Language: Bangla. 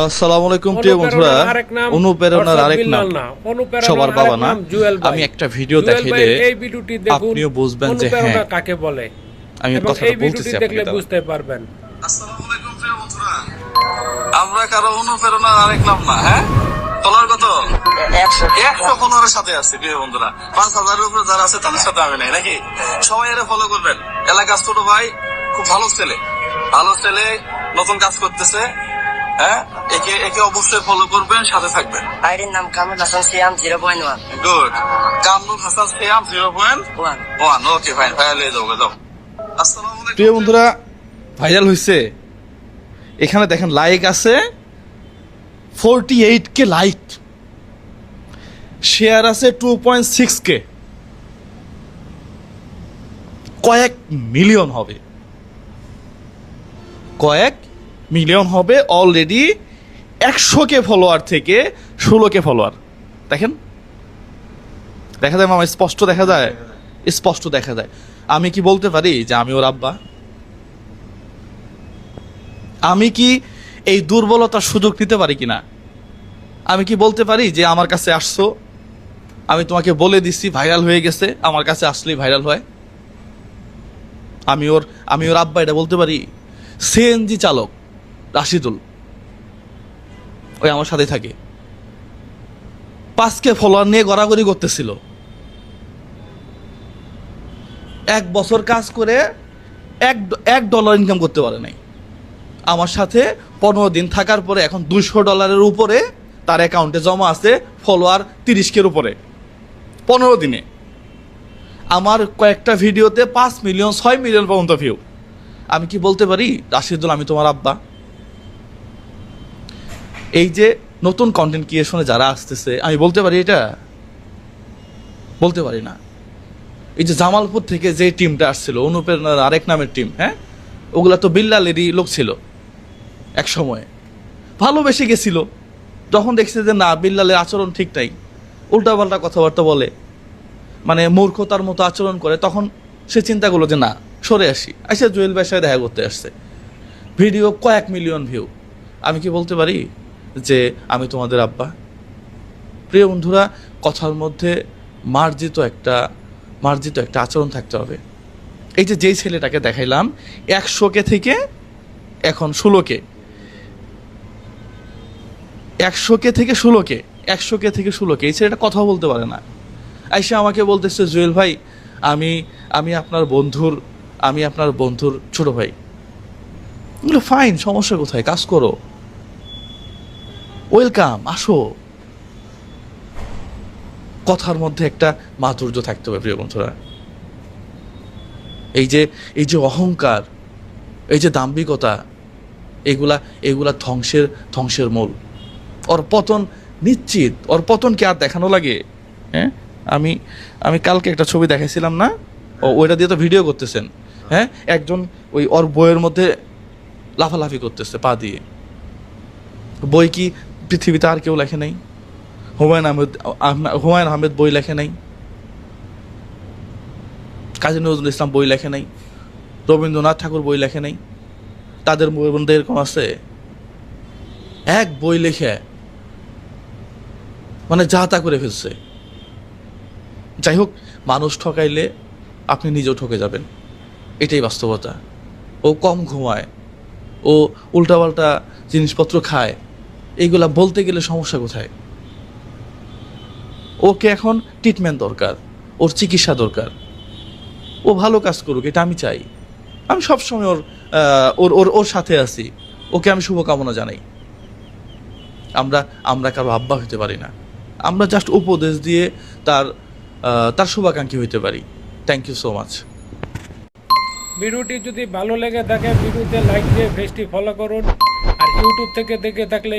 আসসালামু আলাইকুম প্রিয় বন্ধুরা। অনুপ্রেরণার আরেক নাম সবার বাবা না। আমি একটা ভিডিও দেখাইলে আপনিও বুঝবেন যে হ্যাঁ। কাকে বলে? আমি কথাটা বলতেছি দেখলে বুঝতে পারবেন। আসসালামু আলাইকুম প্রিয় বন্ধুরা। আমরা কারও অনুপ্রেরণার আরেক নাম না হ্যাঁ? কত একশো। একশো ফলোয়ারের সাথে আছে প্রিয় বন্ধুরা। পাঁচ হাজারের উপরে যারা আছে তাদের সাথে আমি নাই নাকি? সবাই এরা ফলো করবেন। এলাকার ছোট ভাই খুব ভালো ছেলে। ভালো ছেলে নতুন কাজ করতেছে। হ্যাঁ? একে একে অবশ্যই ফলো করবেন সাথে থাকবেন। আইডির নাম Kamrul Hasan Siam zero point one. Good Kamrul Hasan Siam zero point one. One. Okay fine লিয়ে যাও প্রিয় বন্ধুরা ভাইরাল হয়েছে এখানে দেখেন লাইক আছে। Forty eight K like share আছে টু পয়েন্ট সিক্স কে কয়েক মিলিয়ন হবে। কয়েক মিলিয়ন হবে অলরেডি একশো কে ফলোয়ার থেকে ষোলো কে ফলোয়ার দেখেন? দেখা যায় মামা, স্পষ্ট দেখা যায়? স্পষ্ট দেখা যায়। আমি কি বলতে পারি যে আমি ওর আব্বা? আমি কি এই দুর্বলতার সুযোগ নিতে পারি কিনা? আমি কি বলতে পারি যে আমার কাছে আসছো? আমি তোমাকে বলে দিচ্ছি ভাইরাল হয়ে গেছে, আমার কাছে আসলেই ভাইরাল হয়। আমি ওর আমি ওর আব্বা এটা বলতে পারি? সিএনজি চালক। রাশিদুল। ওই আমার সাথে থাকে। পাঁচকে ফলোয়ার নিয়ে গড়াগড়ি করতেছিল। এক বছর কাজ করে এক এক ডলার ইনকাম করতে পারে নাই। আমার সাথে পনেরো দিন থাকার পরে এখন দুশো ডলারের উপরে তার অ্যাকাউন্টে জমা আছে ফলোয়ার তিরিশকের উপরে। পনেরো দিনে। আমার কয়েকটা ভিডিওতে পাঁচ মিলিয়ন ছয় মিলিয়ন পর্যন্ত ভিউ আমি কি বলতে পারি? রাশিদুল, আমি তোমার আব্বা। এই যে নতুন কন্টেন্ট ক্রিয়েশনে যারা আসতেছে, আমি বলতে পারি এটা? বলতে পারি না। এই যে জামালপুর থেকে যে টিমটা আসছিল, অনুপ্রেরণার আরেক নামের টিম হ্যাঁ? ওগুলা তো বিল্লালেরই লোক ছিল এক সময়ে ভালোবেসে গেছিল। তখন দেখছে যে না, বিল্লালের আচরণ ঠিক নাই, উল্টাপাল্টা কথাবার্তা বলে মানে মূর্খতার মতো আচরণ করে, তখন সে চিন্তা করল যে না, সরে আসি। আসে জুয়েল সাথে দেখা করতে আসছে। ভিডিও কয়েক মিলিয়ন ভিউ আমি কি বলতে পারি? যে আমি তোমাদের আব্বা। প্রিয় বন্ধুরা, কথার মধ্যে মার্জিত একটা মার্জিত একটা আচরণ থাকতে হবে। এই যে যেই ছেলেটাকে দেখাইলাম একশোকে থেকে এখন ষোলোকে একশোকে থেকে ষোলোকে একশোকে থেকে ষোলোকে এই ছেলেটা কথাও বলতে পারে না। আইসা আমাকে বলতেছে, জুয়েল ভাই, আমি আমি আপনার বন্ধুর, আমি আপনার বন্ধুর ছোট ভাই। ফাইন সমস্যা কোথায়? কাজ করো। ওয়েলকাম আসো। কথার মধ্যে একটা মাধুর্য থাকতে হবে, প্রিয় বন্ধুরা। এই যে এই যে অহংকার, এই যে দাম্ভিকতা, এগুলা এগুলা ধ্বংসের ধ্বংসের মূল। ওর পতন নিশ্চিত, ওর পতনকে আর দেখানো লাগে। হ্যাঁ? আমি আমি কালকে একটা ছবি দেখাইছিলাম না? ও, ওইটা দিয়ে তো ভিডিও করতেছেন। হ্যাঁ? একজন ওই ওর বইয়ের মধ্যে লাফালাফি করতেছে পা দিয়ে। বই কি পৃথিবীতে আর কেউ লেখে নাই। হুমায়ুন আহমেদ, আহমে- হুমায়ুন আহমেদ বই লেখে নাই। কাজী নজরুল ইসলাম বই লেখে নাই। রবীন্দ্রনাথ ঠাকুর বই লেখে নাই। তাদের মধ্যে এরকম আছে, এক বই লেখে মানে যা তা করে ফেলছে। যাই হোক, মানুষ ঠকাইলে আপনি নিজেও ঠকে যাবেন। এটাই বাস্তবতা। ও কম ঘুমায়, ও উল্টাপাল্টা জিনিসপত্র খায় এইগুলা বলতে গেলে সমস্যা কোথায়? ওকে এখন ট্রিটমেন্ট দরকার, ওর চিকিৎসা দরকার। ও ভালো কাজ করুক, এটা আমি চাই। আমি সবসময় ওর ওর ওর ওর সাথে আছি। ওকে আমি শুভকামনা জানাই। আমরা আমরা কারও আব্বা হতে পারি না। আমরা জাস্ট উপদেশ দিয়ে তার তার শুভাকাঙ্ক্ষী হইতে পারি। থ্যাংক ইউ সো মাচ ভিডিওটি যদি ভালো লেগে থাকে, ভিডিওতে লাইক দিয়ে পেজটি ফলো করুন। আর ইউটিউব থেকে দেখে থাকলে